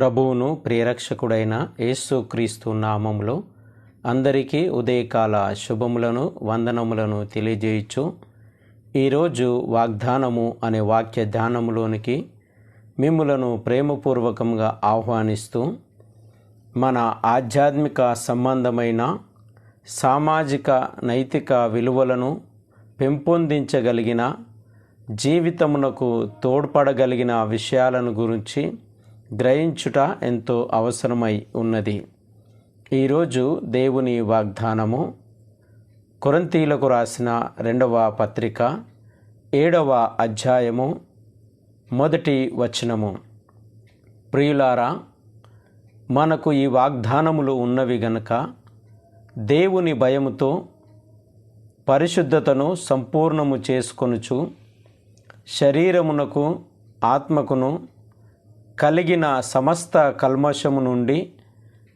ప్రభువును ప్రియరక్షకుడైన యేసుక్రీస్తు నామములో అందరికీ ఉదయకాల శుభములను వందనములను తెలియజేయచ్చు ఈరోజు వాగ్దానము అనే వాక్య ధ్యానములోనికి మిమ్ములను ప్రేమపూర్వకంగా ఆహ్వానిస్తూ మన ఆధ్యాత్మిక సంబంధమైన సామాజిక నైతిక విలువలను పెంపొందించగలిగిన జీవితమునకు తోడ్పడగలిగిన విషయాలను గురించి గ్రహించుట ఎంతో అవసరమై ఉన్నది. ఈరోజు దేవుని వాగ్దానము కొరంతీలకు రాసిన రెండవ పత్రిక ఏడవ అధ్యాయము మొదటి వచనము. ప్రియులారా మనకు ఈ వాగ్దానములు ఉన్నవి గనక దేవుని భయముతో పరిశుద్ధతను సంపూర్ణము చేసుకొనుచు శరీరమునకు ఆత్మకును కలిగిన సమస్త కల్మషము నుండి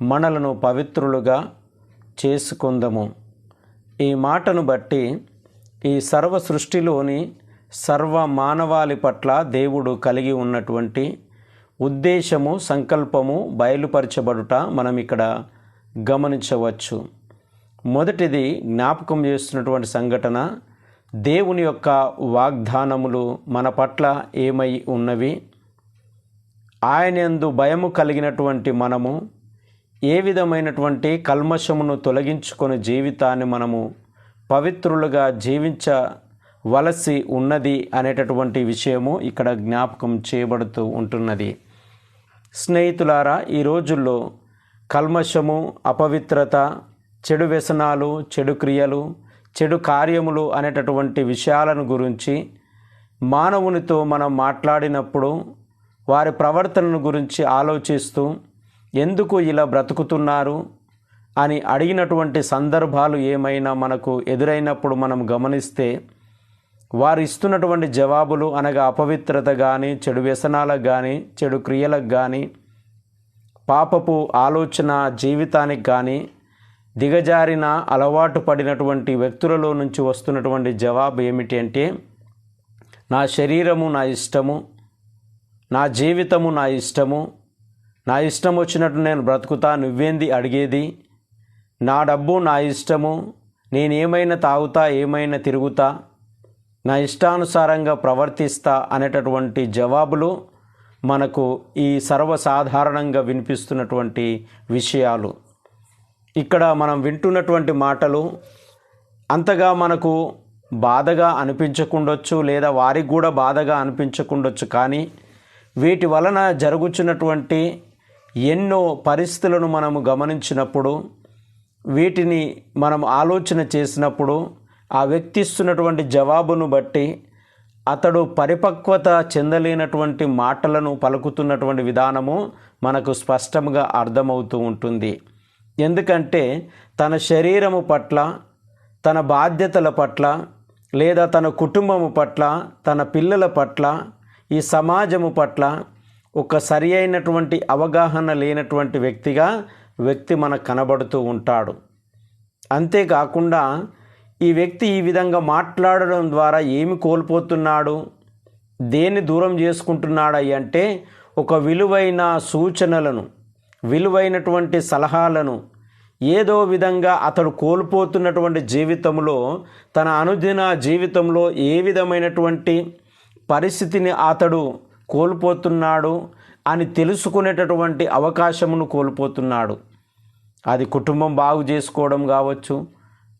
మనలను పవిత్రులుగా చేసుకుందము. ఈ మాటను బట్టి ఈ సర్వ సృష్టిలోని సర్వ మానవాళి పట్ల దేవుడు కలిగి ఉన్నటువంటి ఉద్దేశము సంకల్పము బయలుపరచబడుట మనం ఇక్కడ గమనించవచ్చు. మొదటిది జ్ఞాపకం చేస్తున్నటువంటి సంఘటన దేవుని యొక్క వాగ్దానములు మన పట్ల ఏమై ఉన్నవి? ఆయనందు భయము కలిగినటువంటి మనము ఏ విధమైనటువంటి కల్మషమును తొలగించుకొని జీవితాన్ని మనము పవిత్రులుగా జీవించవలసి ఉన్నది అనేటటువంటి విషయము ఇక్కడ జ్ఞాపకం చేయబడుతూ ఉంటున్నది. స్నేహితులారా ఈ రోజుల్లో కల్మషము అపవిత్రత చెడు వ్యసనాలు చెడు క్రియలు చెడు కార్యములు అనేటటువంటి విషయాలను గురించి మానవునితో మనం మాట్లాడినప్పుడు వారి ప్రవర్తనను గురించి ఆలోచిస్తూ ఎందుకు ఇలా బ్రతుకుతున్నారు అని అడిగినటువంటి సందర్భాలు ఏమైనా మనకు ఎదురైనప్పుడు మనం గమనిస్తే వారు ఇస్తున్నటువంటి జవాబులు అనగా అపవిత్రత కానీ చెడు వ్యసనాలకు కానీ చెడు క్రియలకు కానీ పాపపు ఆలోచన జీవితానికి కానీ దిగజారిన అలవాటు పడినటువంటి వ్యక్తులలో నుంచి వస్తున్నటువంటి జవాబు ఏమిటి అంటే నా శరీరము నా ఇష్టము నా జీవితము నా ఇష్టము. నా ఇష్టం వచ్చినట్టు నేను బ్రతుకుతా నువ్వేంది అడిగేది? నా డబ్బు నా ఇష్టము. నేనేమైనా తాగుతా ఏమైనా తిరుగుతా? నా ఇష్టానుసారంగా ప్రవర్తిస్తా అనేటటువంటి జవాబులు మనకు ఈ సర్వసాధారణంగా వినిపిస్తున్నటువంటి విషయాలు. ఇక్కడ మనం వింటున్నటువంటి మాటలు అంతగా మనకు బాధగా అనిపించకుండొచ్చు లేదా వారికి కూడా బాధగా అనిపించకుండొచ్చు కానీ వీటి వలన జరుగుచున్నటువంటి ఎన్నో పరిస్థితులను మనము గమనించినప్పుడు వీటిని మనం ఆలోచన చేసినప్పుడు ఆ వ్యక్తి ఇస్తున్నటువంటి జవాబును బట్టి అతడు పరిపక్వత చెందలేనటువంటి మాటలను పలుకుతున్నటువంటి విధానము మనకు స్పష్టంగా అర్థమవుతూ ఉంటుంది. ఎందుకంటే తన శరీరము పట్ల తన బాధ్యతల పట్ల లేదా తన కుటుంబము పట్ల తన పిల్లల పట్ల ఈ సమాజము పట్ల ఒక సరి అయినటువంటి అవగాహన లేనటువంటి వ్యక్తిగా వ్యక్తి మనకు కనబడుతూ ఉంటాడు. అంతేకాకుండా ఈ వ్యక్తి ఈ విధంగా మాట్లాడడం ద్వారా ఏమి కోల్పోతున్నాడు? దేన్ని దూరం చేసుకుంటున్నాడు అంటే ఒక విలువైన సూచనలను విలువైనటువంటి సలహాలను ఏదో విధంగా అతడు కోల్పోతున్నటువంటి జీవితంలో తన అనుదిన జీవితంలో ఏ విధమైనటువంటి పరిస్థితిని అతడు కోల్పోతున్నాడు అని తెలుసుకునేటటువంటి అవకాశమును కోల్పోతున్నాడు. అది కుటుంబం బాగు చేసుకోవడం కావచ్చు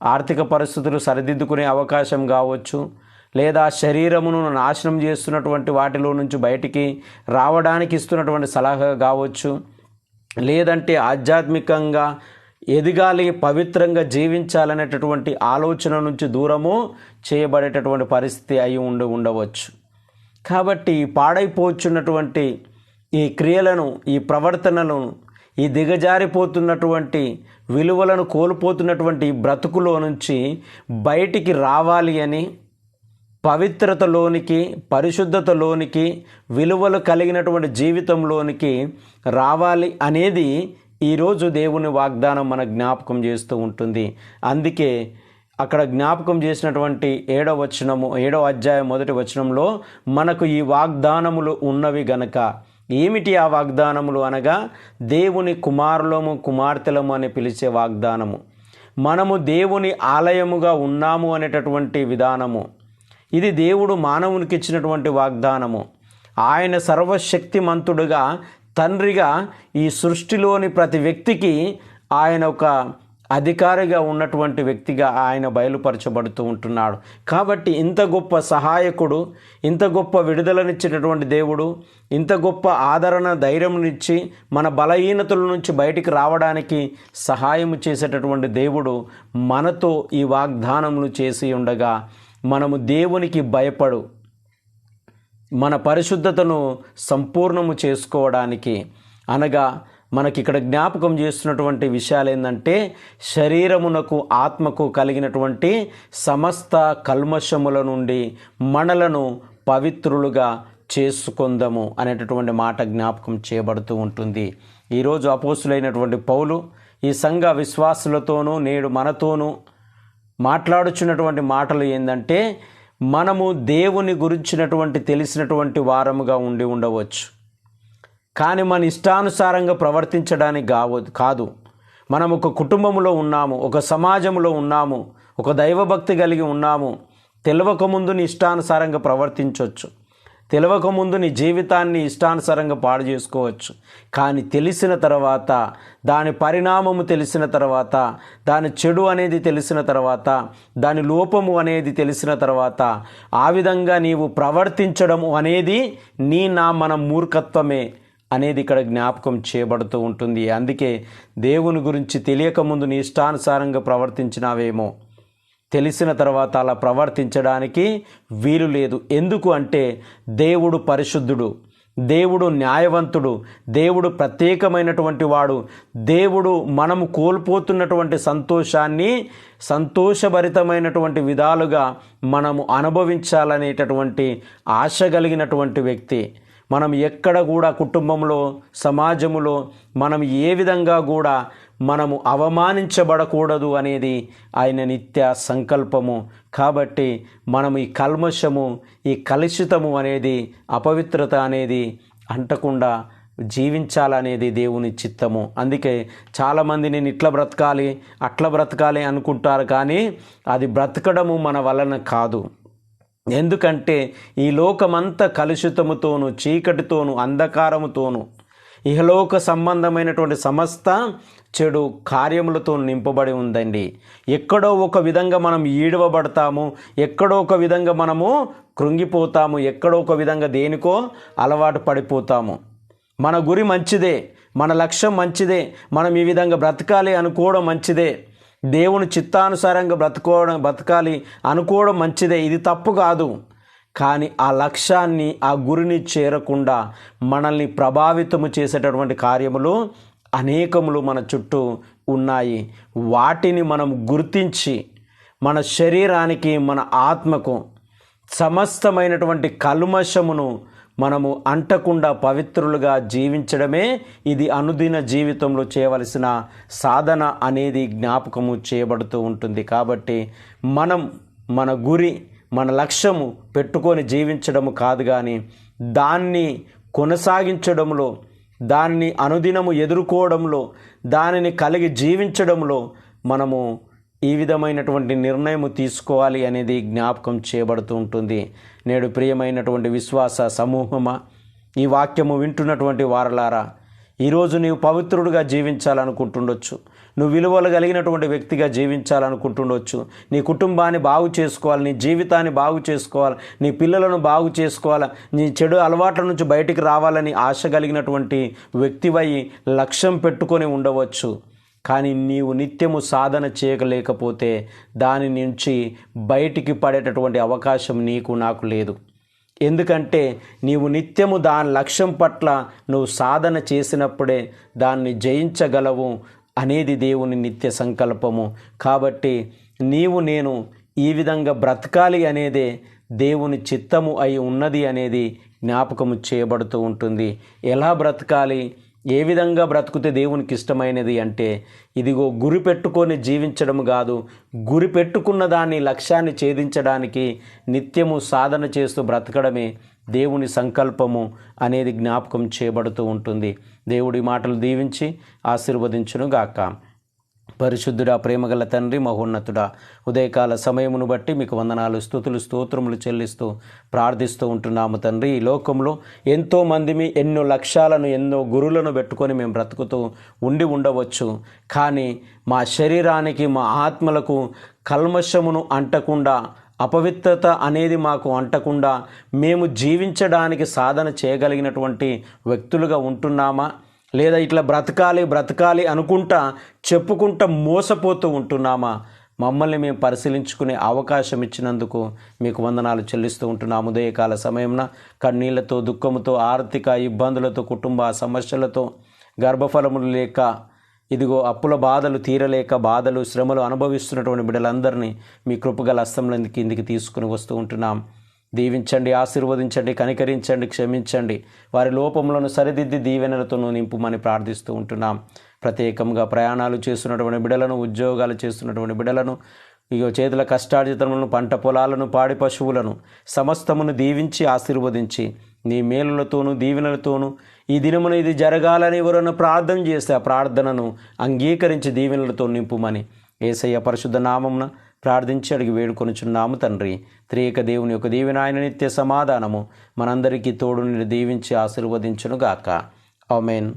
ఆర్థిక పరిస్థితులు సరిదిద్దుకునే అవకాశం కావచ్చు లేదా శరీరమును నాశనం చేస్తున్నటువంటి వాటిలో నుంచి బయటికి రావడానికి ఇస్తున్నటువంటి సలహా కావచ్చు లేదంటే ఆధ్యాత్మికంగా ఎదగాలి పవిత్రంగా జీవించాలనేటటువంటి ఆలోచన నుంచి దూరము చేయబడేటటువంటి పరిస్థితి అయి ఉండి ఉండవచ్చు. కాబట్టి పాడైపోచున్నటువంటి ఈ క్రియలను ఈ ప్రవర్తనలను ఈ దిగజారిపోతున్నటువంటి విలువలను కోల్పోతున్నటువంటి బ్రతుకులో నుంచి బయటికి రావాలి అని పవిత్రతలోనికి పరిశుద్ధతలోనికి విలువలు కలిగినటువంటి జీవితంలోనికి రావాలి అనేది ఈరోజు దేవుని వాగ్దానం మన జ్ఞాపకం చేస్తూ ఉంటుంది. అందుకే అక్కడ జ్ఞాపకం చేసినటువంటి ఏడవ వచనము ఏడవ అధ్యాయం మొదటి వచనంలో మనకు ఈ వాగ్దానములు ఉన్నవి గనక. ఏమిటి ఆ వాగ్దానములు అనగా దేవుని కుమారులము కుమార్తెలము అని పిలిచే వాగ్దానము. మనము దేవుని ఆలయముగా ఉన్నాము అనేటటువంటి విధానము. ఇది దేవుడు మానవునికి ఇచ్చినటువంటి వాగ్దానము. ఆయన సర్వశక్తిమంతుడుగా తండ్రిగా ఈ సృష్టిలోని ప్రతి వ్యక్తికి ఆయన ఒక అధికారిగా ఉన్నటువంటి వ్యక్తిగా ఆయన బయలుపరచబడుతూ ఉంటున్నాడు. కాబట్టి ఇంత గొప్ప సహాయకుడు ఇంత గొప్ప విడుదలనిచ్చినటువంటి దేవుడు ఇంత గొప్ప ఆదరణ ధైర్యంనిచ్చి మన బలహీనతల నుంచి బయటికి రావడానికి సహాయం చేసేటటువంటి దేవుడు మనతో ఈ వాగ్దానములు చేసి ఉండగా మనము దేవునికి భయపడు మన పరిశుద్ధతను సంపూర్ణము చేసుకోవడానికి అనగా మనకి ఇక్కడ జ్ఞాపకం చేస్తున్నటువంటి విషయాలు ఏంటంటే శరీరమునకు ఆత్మకు కలిగినటువంటి సమస్త కల్మషముల నుండి మనలను పవిత్రులుగా చేసుకుందాము అనేటటువంటి మాట జ్ఞాపకం చేయబడుతూ ఉంటుంది. ఈరోజు అపోసులైనటువంటి పౌలు ఈ సంఘ విశ్వాసులతోనూ నేడు మనతోనూ మాట్లాడుచున్నటువంటి మాటలు ఏంటంటే మనము దేవుని గురించినటువంటి తెలిసినటువంటి వారముగా ఉండి ఉండవచ్చు. కానీ మన ఇష్టానుసారంగా ప్రవర్తించడానికి కావ కాదు. మనం ఒక కుటుంబంలో ఉన్నాము ఒక సమాజంలో ఉన్నాము ఒక దైవభక్తి కలిగి ఉన్నాము. తెలియకముందు నీ ఇష్టానుసారంగా ప్రవర్తించవచ్చు తెలియకముందు నీ జీవితాన్ని ఇష్టానుసారంగా పాడు చేసుకోవచ్చు. కానీ తెలిసిన తర్వాత దాని పరిణామము తెలిసిన తర్వాత దాని చెడు అనేది తెలిసిన తర్వాత దాని లోపము అనేది తెలిసిన తర్వాత ఆ విధంగా నీవు ప్రవర్తించడము అనేది నీ నా మన మూర్ఖత్వమే. అనేది ఇక్కడ జ్ఞాపకం చేయబడుతూ ఉంటుంది. అందుకే దేవుని గురించి తెలియకముందు నీ ఇష్టానుసారంగా ప్రవర్తించినావేమో. తెలిసిన తర్వాత అలా ప్రవర్తించడానికి వీలు లేదు. ఎందుకు అంటే దేవుడు పరిశుద్ధుడు దేవుడు న్యాయవంతుడు దేవుడు ప్రత్యేకమైనటువంటి వాడు దేవుడు మనము కోల్పోతున్నటువంటి సంతోషాన్ని సంతోషభరితమైనటువంటి విధాలుగా మనము అనుభవించాలనేటటువంటి ఆశ కలిగినటువంటి వ్యక్తి. మనం ఎక్కడ కూడా కుటుంబంలో సమాజములో మనం ఏ విధంగా కూడా మనము అవమానించబడకూడదు అనేది ఆయన నిత్య సంకల్పము. కాబట్టి మనం ఈ కల్మషము ఈ కలుషితము అనేది అపవిత్రత అనేది అంటకుండా జీవించాలనేది దేవుని చిత్తము. అందుకే చాలామంది నేను ఇట్లా బ్రతకాలి అట్లా బ్రతకాలి అనుకుంటారు కానీ అది బ్రతకడము మన వలన కాదు. ఎందుకంటే ఈ లోకమంతా కలుషితముతోను చీకటితోను అంధకారముతోను ఇహలోక సంబంధమైనటువంటి సమస్త చెడు కార్యములతో నింపబడి ఉందండి. ఎక్కడో ఒక విధంగా మనం ఈడవబడతాము ఎక్కడో ఒక విధంగా మనము కృంగిపోతాము ఎక్కడో ఒక విధంగా దేనికో అలవాటు పడిపోతాము. మన గురి మంచిదే మన లక్ష్యం మంచిదే మనం ఈ విధంగా బ్రతకాలి అనుకోవడం మంచిదే. దేవుని చిత్తానుసారంగా బ్రతుకోవడం బ్రతకాలి అనుకోవడం మంచిదే. ఇది తప్పు కాదు. కానీ ఆ లక్ష్యాన్ని ఆ గురిని చేరకుండా మనల్ని ప్రభావితము చేసేటటువంటి కార్యములు అనేకములు మన చుట్టూ ఉన్నాయి. వాటిని మనం గుర్తించి మన శరీరానికి మన ఆత్మకు సమస్తమైనటువంటి కల్మషమును మనము అంటకుండా పవిత్రులుగా జీవించడమే ఇది అనుదిన జీవితంలో చేయవలసిన సాధన అనేది జ్ఞాపకము చేయబడుతూ ఉంటుంది. కాబట్టి మనం మన గురి మన లక్ష్యము పెట్టుకొని జీవించడము కాదు కానీ దాన్ని కొనసాగించడంలో దాన్ని అనుదినము ఎదుర్కోవడంలో దానిని కలిగి జీవించడంలో మనము ఈ విధమైనటువంటి నిర్ణయం తీసుకోవాలి అనేది జ్ఞాపకం చేయబడుతూ ఉంటుంది. నేడు ప్రియమైనటువంటి విశ్వాస సమూహమా ఈ వాక్యము వింటున్నటువంటి వారలారా ఈరోజు నీవు పవిత్రుడుగా జీవించాలనుకుంటుండొచ్చు. నువ్వు విలువలు కలిగినటువంటి వ్యక్తిగా జీవించాలనుకుంటుండొచ్చు. నీ కుటుంబాన్ని బాగు చేసుకోవాలి నీ జీవితాన్ని బాగు చేసుకోవాలి నీ పిల్లలను బాగు చేసుకోవాలి నీ చెడు అలవాట్ల నుంచి బయటికి రావాలని ఆశ కలిగినటువంటి వ్యక్తివై లక్ష్యం పెట్టుకొని ఉండవచ్చు. కానీ నీవు నిత్యము సాధన చేయలేకపోతే దాని నుంచి బయటికి పడేటటువంటి అవకాశం నీకు నాకు లేదు. ఎందుకంటే నీవు నిత్యము దాని లక్ష్యం పట్ల నువ్వు సాధన చేసినప్పుడే దాన్ని జయించగలవు అనేది దేవుని నిత్య సంకల్పము. కాబట్టి నీవు నేను ఈ విధంగా బ్రతకాలి అనేదే దేవుని చిత్తము అయి ఉన్నది అనేది జ్ఞాపకము చేయబడుతూ ఉంటుంది. ఎలా బ్రతకాలి? ఏ విధంగా బ్రతుకుతే దేవునికి ఇష్టమైనది అంటే ఇదిగో గురి పెట్టుకొని జీవించడం కాదు గురి పెట్టుకున్న దాని లక్ష్యాన్ని ఛేదించడానికి నిత్యము సాధన చేస్తూ బ్రతకడమే దేవుని సంకల్పము అనేది జ్ఞాపకం చేయబడుతూ ఉంటుంది. దేవుడి మాటలు దీవించి ఆశీర్వదించునుగాక. పరిశుద్ధుడా ప్రేమగల తండ్రి మహోన్నతుడా ఉదయకాల సమయమును బట్టి మీకు వందనాలు స్థుతులు స్తోత్రములు చెల్లిస్తూ ప్రార్థిస్తూ ఉంటున్నాము తండ్రి. ఈ లోకంలో ఎంతో మందిమి ఎన్నో లక్ష్యాలను ఎన్నో గురులను పెట్టుకొని మేము బ్రతుకుతూ ఉండి ఉండవచ్చు. కానీ మా శరీరానికి మా ఆత్మలకు కల్మషమును అంటకుండా అపవిత్రత అనేది మాకు అంటకుండా మేము జీవించడానికి సాధన చేయగలిగినటువంటి వ్యక్తులుగా ఉంటున్నామా? లేదా ఇట్లా బ్రతకాలి బ్రతకాలి అనుకుంటా చెప్పుకుంటా మోసపోతూ ఉంటున్నామా? మమ్మల్ని మేము పరిశీలించుకునే అవకాశం ఇచ్చినందుకు మీకు వందనాలు చెల్లిస్తూ ఉంటున్నాము. ఉదయకాల సమయంన కన్నీళ్ళతో దుఃఖముతో ఆర్థిక ఇబ్బందులతో కుటుంబ సమస్యలతో గర్భఫలములు లేక ఇదిగో అప్పుల బాధలు తీరలేక బాధలు శ్రమలు అనుభవిస్తున్నటువంటి బిడ్డలందరినీ మీ కృపగల హస్తంలో కిందికి తీసుకుని వస్తూ ఉంటున్నాం. దీవించండి ఆశీర్వదించండి కనికరించండి క్షమించండి. వారి లోపములను సరిదిద్ది దీవెనలతోనూ నింపుమని ప్రార్థిస్తూ ఉంటున్నాం. ప్రత్యేకంగా ప్రయాణాలు చేస్తున్నటువంటి బిడలను ఉద్యోగాలు చేస్తున్నటువంటి బిడలను ఇక చేతుల కష్టార్జితములను పంట పొలాలను పాడి పశువులను సమస్తమును దీవించి ఆశీర్వదించి నీ మేలులతోనూ దీవెనలతోనూ ఈ దినమున ఇది జరగాలని ఎవరైనా ప్రార్థన చేస్తే ఆ ప్రార్థనను అంగీకరించి దీవెనలతో నింపుమని ఏసయ్య పరిశుద్ధ నామమున ప్రార్థించి అడిగి వేడుకొనుచున్నాము తండ్రి. త్రియక దేవుని యొక్క దీవెన ఆయన నిత్య సమాధానము మనందరికీ తోడు దీవించి ఆశీర్వదించునుగాక. ఆమెన్.